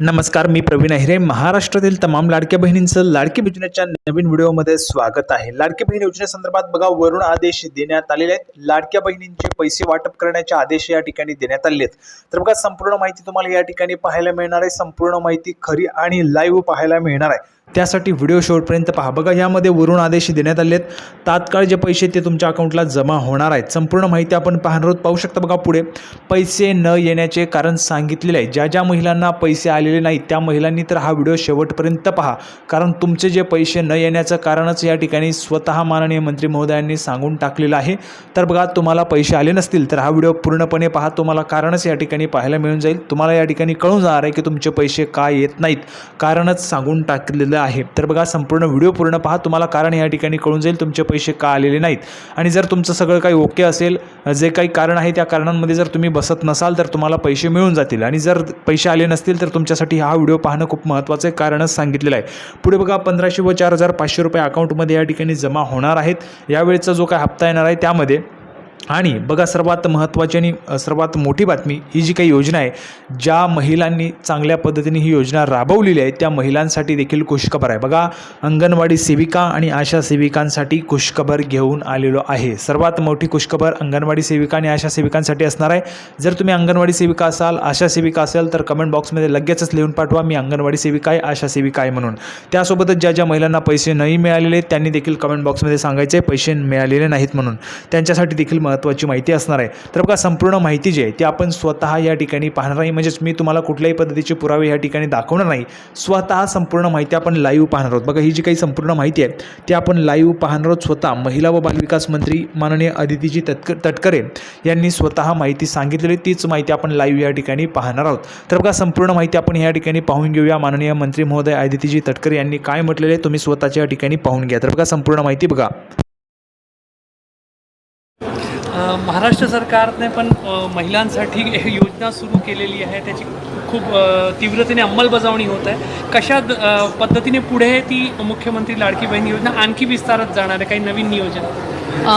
नमस्कार मी प्रवीण अहिरे. महाराष्ट्रातील तमाम लाडक्या बहिणींचं लाडकी योजनेच्या नवीन व्हिडिओमध्ये स्वागत आहे. लाडकी बहीण योजनेसंदर्भात बघा वरून आदेश देण्यात आलेले आहेत. लाडक्या बहिणींचे पैसे वाटप करण्याचे आदेश या ठिकाणी देण्यात आले आहेत. तर बघा संपूर्ण माहिती तुम्हाला या ठिकाणी पाहायला मिळणार आहे. संपूर्ण माहिती खरी आणि लाईव्ह पाहायला मिळणार आहे. त्यासाठी व्हिडिओ शेवटपर्यंत पहा. बघा यामध्ये वरून आदेश देण्यात आले आहेत तात्काळ जे पैसे ते तुमच्या अकाउंटला जमा होणार आहेत. संपूर्ण माहिती आपण पाहणार आहोत. पाहू शकता बघा पुढे. पैसे न येण्याचे कारण सांगितलेले आहे. ज्या ज्या महिलांना पैसे आलेले नाहीत त्या महिलांनी तर हा व्हिडिओ शेवटपर्यंत पहा. कारण तुमचे जे पैसे न येण्याचं कारणच या ठिकाणी स्वतः माननीय मंत्री महोदयांनी सांगून टाकलेलं आहे. तर बघा तुम्हाला पैसे आले नसतील तर हा व्हिडिओ पूर्णपणे पहा. तुम्हाला कारणच या ठिकाणी पाहायला मिळून जाईल. तुम्हाला या ठिकाणी कळून जाणार आहे की तुमचे पैसे का येत नाहीत. कारणच सांगून टाकलेलं आहे. तर बघा संपूर्ण व्हिडिओ पूर्ण पहा तुम्हाला कारण या ठिकाणी कळून जाईल तुमचे पैसे का आलेले नाहीत. आणि जर तुमचं सगळं काही ओके असेल जे काही कारण आहे त्या कारणांमध्ये जर तुम्ही बसत नसाल तर तुम्हाला पैसे मिळून जातील. आणि जर पैसे आले नसतील तर तुमच्यासाठी हा व्हिडिओ पाहणं खूप महत्त्वाचं आहे कारणच सांगितलेलं आहे. पुढे बघा पंधराशे व चार हजार पाचशे रुपये अकाउंटमध्ये या ठिकाणी जमा होणार आहेत. यावेळेचा जो काय हप्ता येणार आहे त्यामध्ये आणि बघा सर्वात महत्त्वाची आणि सर्वात मोठी बातमी ही जी काही योजना आहे ज्या महिलांनी चांगल्या पद्धतीने ही योजना राबवलेली आहे त्या महिलांसाठी देखील खुशखबर आहे. बघा अंगणवाडी सेविका आणि आशा सेविकांसाठी खुशखबर घेऊन आलेलो आहे. सर्वात मोठी खुशखबर अंगणवाडी सेविका आणि आशा सेविकांसाठी असणार आहे. जर तुम्ही अंगणवाडी सेविका असाल आशा सेविका असाल तर कमेंट बॉक्समध्ये लगेचच लिहून पाठवा मी अंगणवाडी सेविका आहे आशा सेविका आहे म्हणून. त्यासोबतच ज्या ज्या महिलांना पैसे नाही मिळालेले त्यांनी देखील कमेंट बॉक्समध्ये सांगायचे पैसे मिळालेले नाहीत म्हणून. त्यांच्यासाठी देखील महत्त्वाची माहिती असणार आहे. तर बघा संपूर्ण माहिती जी आहे ती आपण स्वतः या ठिकाणी पाहणार नाही. म्हणजेच मी तुम्हाला कुठल्याही पद्धतीचे पुरावे या ठिकाणी दाखवणार नाही. स्वतः संपूर्ण माहिती आपण लाईव्ह पाहणार आहोत. बघा ही जी काही संपूर्ण माहिती आहे ती आपण लाईव्ह पाहणार आहोत स्वतः. महिला व बालविकास मंत्री माननीय अदितीजी तटक तटकरे यांनी स्वतः माहिती सांगितलेली. तीच माहिती आपण लाईव्ह या ठिकाणी पाहणार आहोत. तर बघा संपूर्ण माहिती आपण या ठिकाणी पाहून घेऊया. माननीय मंत्री महोदय अदितीजी तटकरे यांनी काय म्हटलेले तुम्ही स्वतःच्या या ठिकाणी पाहून घ्या. तर बघा संपूर्ण माहिती बघा. महाराष्ट्र सरकारने पण महिलांसाठी योजना सुरू केलेली आहे. त्याची खूप तीव्रतेने अंमलबजावणी होत आहे. कशा द- पद्धतीने पुढे ती मुख्यमंत्री लाडकी बहीण योजना आणखी विस्तारत जाणार आहे? काही नवीन नियोजन?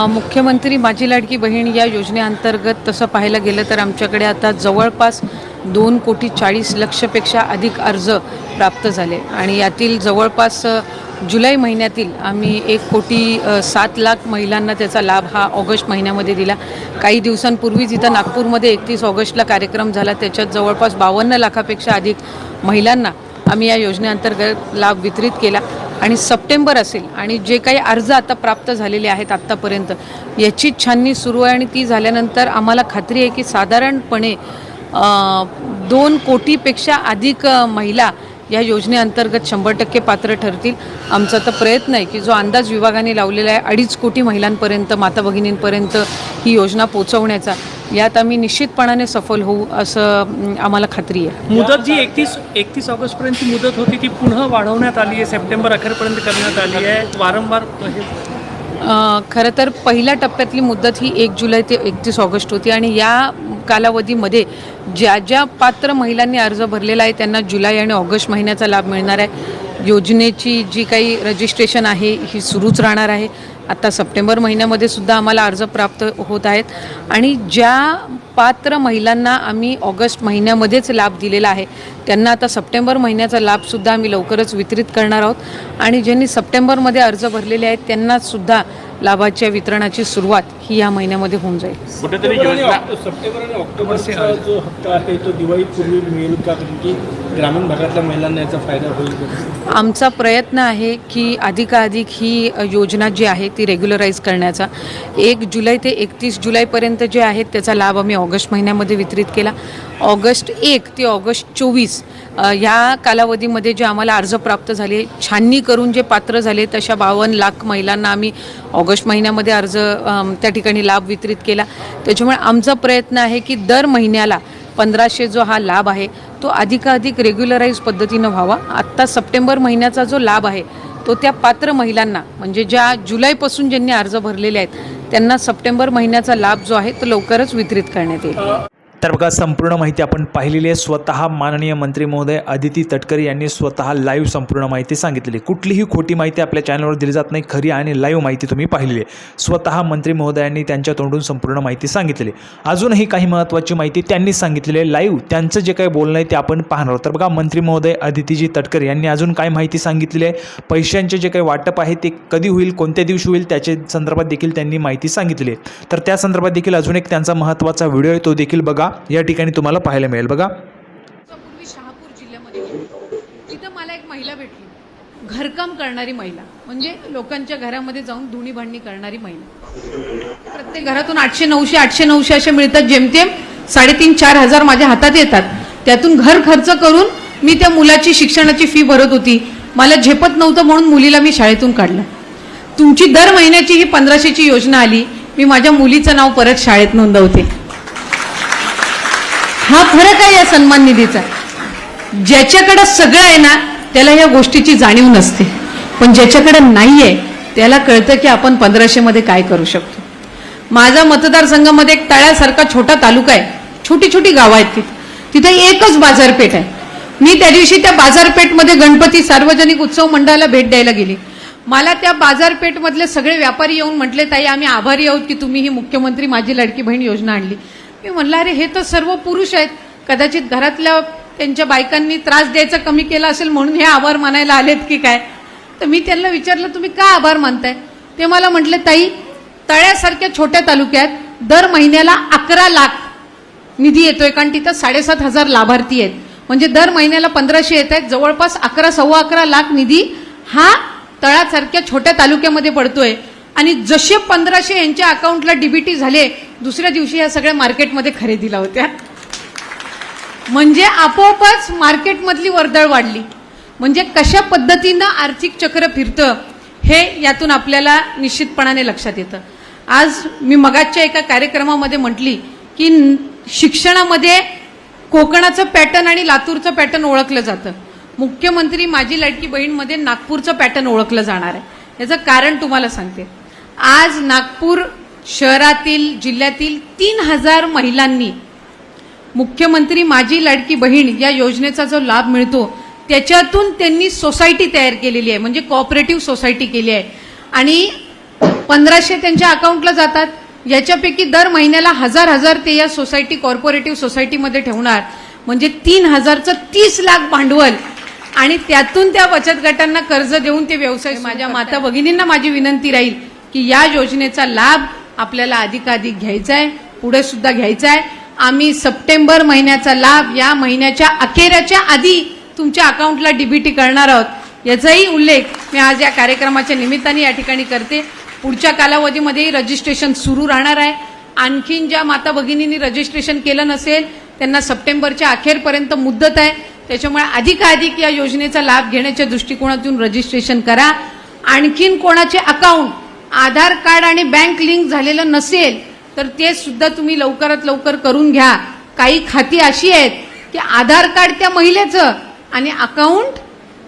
मुख्यमंत्री माझी लाडकी बहीण या योजनेअंतर्गत तसं पाहायला गेलं तर आमच्याकडे आता जवळपास दोन कोटी चाळीस लक्षपेक्षा अधिक अर्ज प्राप्त झाले. आणि यातील जवळपास जुलै महिन्यातील आम्ही एक कोटी सात लाख महिलांना त्याचा लाभ हा ऑगस्ट महिन्यामध्ये दिला. काही दिवसांपूर्वीच इथं नागपूरमध्ये एकतीस ऑगस्टला कार्यक्रम झाला त्याच्यात जवळपास बावन्न लाखापेक्षा अधिक महिलांना आम्ही या योजनेअंतर्गत लाभ वितरित केला. आणि सप्टेंबर असेल आणि जे काही अर्ज आता प्राप्त झालेले आहेत आत्तापर्यंत याची छाननी सुरू आहे आणि ती झाल्यानंतर आम्हाला खात्री आहे की साधारणपणे दोन कोटीपेक्षा अधिक महिला या योजनेअंतर्गत शंभर टक्के पात्र ठरतील. आमचा तर प्रयत्न आहे की जो अंदाज विभागाने लावलेला आहे अडीच कोटी महिलांपर्यंत माता भगिनींपर्यंत ही योजना पोचवण्याचा यात आम्ही निश्चितपणाने सफल होऊ असं आम्हाला खात्री आहे. मुदत जी एकतीस एकतीस ऑगस्टपर्यंतची मुदत होती ती पुन्हा वाढवण्यात आली आहे सप्टेंबर अखेरपर्यंत करण्यात आली आहे. वारंवार खरं तर पहिल्या टप्प्यातली मुदत ही एक जुलै ते एकतीस ऑगस्ट होती आणि या कालावधीमध्ये ज्या ज्या पात्र महिलांनी अर्ज भरलेला आहे त्यांना जुलै आणि ऑगस्ट महिन्याचा लाभ मिळणार आहे. योजनेची जी काही रजिस्ट्रेशन आहे ही सुरूच राहणार आहे. आता सप्टेंबर महिन्यामध्ये सुद्धा आम्हाला अर्ज प्राप्त होत आहेत. आणि ज्या पात्र महिलांना आम्ही ऑगस्ट महिन्यामध्येच लाभ दिलेला आहे त्यांना आता सप्टेंबर महिन्याचा लाभसुद्धा आम्ही लवकरच वितरित करणार आहोत. आणि ज्यांनी सप्टेंबरमध्ये अर्ज भरलेले आहेत त्यांनासुद्धा लाभाच्या वितरणाची सुरुवात ही या महिन्यामध्ये होऊन जाईल. कुठेतरी सप्टेंबर आणि ऑक्टोबरचा जो हप्ता आहे तो दिवाळीपूर्वी मिळेल का? की ग्रामीण भागातल्या महिलांना याचा फायदा होईल? आमचा प्रयत्न आहे की अधिकाधिक ही योजना जी आहे ती रेग्युलराईज करण्याचा. एक जुलै ते एकतीस जुलैपर्यंत जे आहेत त्याचा लाभ आम्ही ऑगस्ट महिन्यामध्ये वितरित केला. ऑगस्ट एक ते ऑगस्ट चोवीस ह्या कालावधीमध्ये जे आम्हाला अर्ज प्राप्त झाले छाननी करून जे पात्र झाले तशा बावन्न लाख महिलांना आम्ही ऑगस्ट ऑगस्ट महिन्यामध्ये अर्ज त्या ठिकाणी लाभ वितरित केला. त्याच्यामुळे आमचा प्रयत्न आहे की दर महिन्याला पंधराशे जो हा लाभ आहे तो अधिकाधिक रेग्युलराईज पद्धतीनं व्हावा. आत्ता सप्टेंबर महिन्याचा जो लाभ आहे तो त्या पात्र महिलांना म्हणजे ज्या जुलैपासून ज्यांनी अर्ज भरलेले आहेत त्यांना सप्टेंबर महिन्याचा लाभ जो आहे तो लवकरच वितरित करण्यात येईल. तर बघा संपूर्ण माहिती आपण पाहिलेली आहे. स्वतः माननीय मंत्री महोदय अदिती तटकरे यांनी स्वतः लाईव्ह संपूर्ण माहिती सांगितलेली. कुठलीही खोटी माहिती आपल्या चॅनलवर दिली जात नाही. खरी आणि लाईव्ह माहिती तुम्ही पाहिलेली आहे. स्वतः मंत्री महोदयांनी त्यांच्या तोंडून संपूर्ण माहिती सांगितलेली अजूनही काही महत्त्वाची माहिती त्यांनी सांगितलेली आहे. लाईव्ह त्यांचं जे काही बोलणं आहे ते आपण पाहणार आहोत. तर बघा मंत्री महोदय अदितीजी तटकरे यांनी अजून काय माहिती सांगितलेली आहे? पैशांचे जे काही वाटप आहे ते कधी होईल कोणत्या दिवशी होईल त्याच्या संदर्भात देखील त्यांनी माहिती सांगितली आहे. तर त्या संदर्भात देखील अजून एक त्यांचा महत्त्वाचा व्हिडिओ आहे. तो देखील बघा. या ठिकाणी तुम्हाला पाहायला मिळेल. बघा. पूर्वी शहापूर जिल्ह्यामध्ये तिथं मला एक महिला भेटली. घरकाम करणारी महिला. म्हणजे लोकांच्या घरामध्ये जाऊन धुणी भांडणी करणारी महिला. प्रत्येक घरातून आठशे नऊशे आठशे नऊशे असे मिळतात. जेमतेम साडेतीन चार हजार माझ्या हातात येतात. त्यातून घर खर्च करून मी त्या मुलाची शिक्षणाची फी भरत होती. मला झेपत नव्हतं म्हणून मुलीला मी शाळेतून काढलं. तुमची दर महिन्याची ही पंधराशेची योजना आली. मी माझ्या मुलीचं नाव परत शाळेत नोंदवते. हा फरक आहे या सन्मान निधीचा. ज्याच्याकडं सगळं आहे ना त्याला या गोष्टीची जाणीव नसते. पण ज्याच्याकडं नाही आहे त्याला कळतं की आपण पंधराशेमध्ये काय करू शकतो. माझा मतदारसंघामध्ये एक तळ्यासारखा छोटा तालुका आहे. छोटी छोटी गावं आहेत तिथे. तिथे एकच बाजारपेठ आहे. मी त्या दिवशी त्या बाजारपेठमध्ये गणपती सार्वजनिक उत्सव मंडळाला भेट द्यायला गेली. मला त्या बाजारपेठमधले सगळे व्यापारी येऊन म्हटले ताई आम्ही आभारी आहोत की तुम्ही ही मुख्यमंत्री माझी लडकी बहीण योजना आणली. मी म्हणलं अरे हे तर सर्व पुरुष आहेत. कदाचित घरातल्या त्यांच्या बायकांनी त्रास द्यायचा कमी केला असेल म्हणून हे आभार मानायला आलेत की काय? तर मी त्यांना विचारलं तुम्ही का आभार मानताय? ते मला म्हटले ताई तळ्यासारख्या छोट्या तालुक्यात दर महिन्याला अकरा लाख निधी येतोय. कारण तिथं साडेसात हजार लाभार्थी आहेत. म्हणजे दर महिन्याला पंधराशे येत आहेत. जवळपास अकरा सव्वा अकरा लाख निधी हा तळासारख्या छोट्या तालुक्यामध्ये पडतोय. आणि जसे पंधराशे यांच्या अकाउंटला डीबीटी झाले दुसऱ्या दिवशी या सगळ्या मार्केटमध्ये खरेदीला होत्या. म्हणजे आपोआपच मार्केटमधली वर्दळ वाढली. म्हणजे कशा पद्धतीनं आर्थिक चक्र फिरतं हे यातून आपल्याला निश्चितपणाने लक्षात येतं. आज मी मगाच्या एका कार्यक्रमामध्ये म्हटली की शिक्षणामध्ये कोकणाचं पॅटर्न आणि लातूरचं पॅटर्न ओळखलं जातं. मुख्यमंत्री माझी लाडकी बहीणमध्ये नागपूरचं पॅटर्न ओळखलं जाणार आहे. याचं कारण तुम्हाला सांगते. आज नागपूर शहरातील जिल्ह्यातील तीन हजार महिलांनी मुख्यमंत्री माझी लाडकी बहीण या योजनेचा जो लाभ मिळतो त्याच्यातून त्यांनी सोसायटी तयार केलेली आहे म्हणजे कॉपरेटिव्ह सोसायटी केली आहे. आणि पंधराशे त्यांच्या अकाउंटला जातात. याच्यापैकी दर महिन्याला हजार हजार ते या सोसायटी कॉर्पोरेटिव्ह सोसायटीमध्ये ठेवणार. म्हणजे तीन हजारचं तीस लाख भांडवल. आणि त्यातून त्या बचत गटांना कर्ज देऊन ते व्यवसाय माझ्या माता भगिनींना माझी विनंती राहील. की या योजनेचा लाभ आपल्याला अधिकाधिक घ्यायचा आहे पुढे सुद्धा घ्यायचा आहे आम्ही सप्टेंबर महिन्याचा लाभ या महिन्याच्या अखेराच्या आधी तुमच्या अकाउंटला डीबीटी करणार आहोत. याचाही उल्लेख मी आज या कार्यक्रमाच्या निमित्ताने या ठिकाणी करते. पुढच्या कालावधीमध्येही रजिस्ट्रेशन सुरू राहणार आहे. आणखीन ज्या माता भगिनींनी रजिस्ट्रेशन केलं नसेल त्यांना सप्टेंबरच्या अखेरपर्यंत मुद्दत आहे. त्याच्यामुळे अधिकाधिक या योजनेचा लाभ घेण्याच्या दृष्टिकोनातून रजिस्ट्रेशन करा. आणखीन कोणाचे अकाउंट आधार कार्ड आणि बँक लिंक झालेलं नसेल तर ते सुद्धा तुम्ही लवकरात लवकर करून घ्या. काही खाती अशी आहेत की आधार कार्ड त्या महिलेचं आणि अकाउंट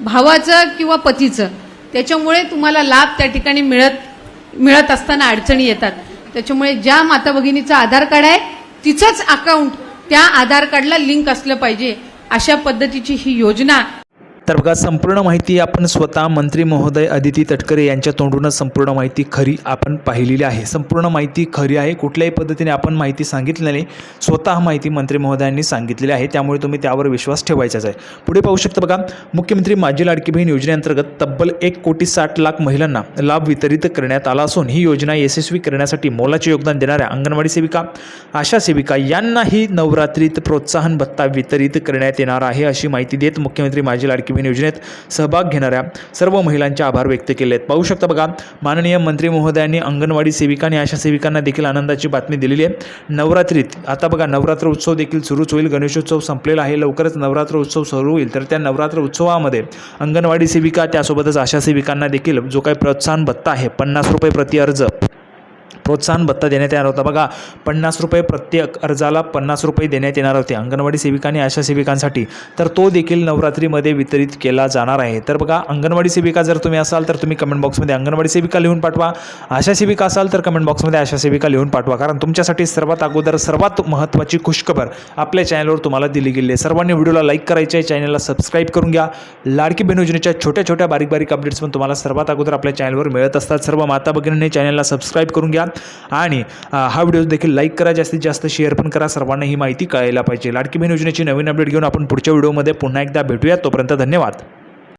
भावाचं किंवा पतीचं. त्याच्यामुळे तुम्हाला लाभ त्या ठिकाणी मिळत मिळत असताना अडचणी येतात. त्याच्यामुळे ज्या माता भगिनीचं आधार कार्ड आहे तिचंच अकाउंट त्या आधार कार्डला लिंक असलं पाहिजे. अशा पद्धतीची ही योजना तर बघा संपूर्ण माहिती आपण स्वतः मंत्री महोदय अदिती तटकरे यांच्या तोंडूनच संपूर्ण माहिती खरी आपण पाहिलेली आहे. संपूर्ण माहिती खरी आहे. कुठल्याही पद्धतीने आपण माहिती सांगितली नाही. स्वतः माहिती मंत्री महोदयांनी सांगितलेली आहे. त्यामुळे तुम्ही त्यावर विश्वास ठेवायचाच आहे. पुढे पाहू शकता बघा मुख्यमंत्री माझी लाडकी बहीण योजनेअंतर्गत तब्बल एक कोटी साठ लाख महिलांना लाभ वितरित करण्यात आला असून ही योजना यशस्वी करण्यासाठी मोलाचे योगदान देणाऱ्या अंगणवाडी सेविका आशा सेविका यांनाही नवरात्रीत प्रोत्साहन भत्ता वितरित करण्यात येणार आहे अशी माहिती देत मुख्यमंत्री माझी लाडकी ग्रामीण योजनेत सहभाग घेणाऱ्या सर्व महिलांचे आभार व्यक्त केले आहेत. पाहू शकता बघा माननीय मंत्री महोदयांनी अंगणवाडी सेविका आणि आशा सेविकांना देखील आनंदाची बातमी दिलेली आहे. नवरात्रीत आता बघा नवरात्र उत्सव देखील सुरूच होईल. गणेशोत्सव संपलेला आहे. लवकरच नवरात्र उत्सव सुरू होईल. तर त्या नवरात्र उत्सवामध्ये अंगणवाडी सेविका त्यासोबतच आशा सेविकांना देखील जो काही प्रोत्साहन भत्ता आहे पन्नास रुपये प्रति अर्ज. प्रोत्साहन भत्ता देण्यात येणार होता. बघा पन्नास रुपये प्रत्येक अर्जाला पन्नास रुपये देण्यात येणार होते अंगणवाडी सेविका आणि आशा सेविकांसाठी. तर तो देखील नवरात्रीमध्ये वितरित केला जाणार आहे. तर बघा अंगणवाडी सेविका जर तुम्ही असाल तर तुम्ही कमेंट बॉक्समध्ये अंगणवाडी सेविका लिहून पाठवा. आशा सेविका असाल तर कमेंट बॉक्समध्ये आशा सेविका लिहून पाठवा. कारण तुमच्यासाठी सर्वात अगोदर सर्वात महत्त्वाची खुशखबर आपल्या चॅनलवर तुम्हाला दिली गेली आहे. सर्वांनी व्हिडिओला लाईक करायचे आहे चॅनलला सबस्क्राईब करून घ्या. लाडकी बहीण योजनेच्या छोट्या छोट्या बारीक बारीक अपडेट्स पण तुम्हाला सर्वात अगोदर आपल्या चॅनलवर मिळत असतात. सर्व माता भगिनींनी चॅनलला सबस्क्राईब करून घ्या. आणि हा व्हिडिओ देखील लाईक करा जास्तीत जास्त शेअर पण करा. सर्वांना ही माहिती कळायला पाहिजे. लाडकी बहीण योजनेची नवीन अपडेट घेऊन आपण पुढच्या व्हिडिओमध्ये पुन्हा एकदा भेटूया. तोपर्यंत धन्यवाद.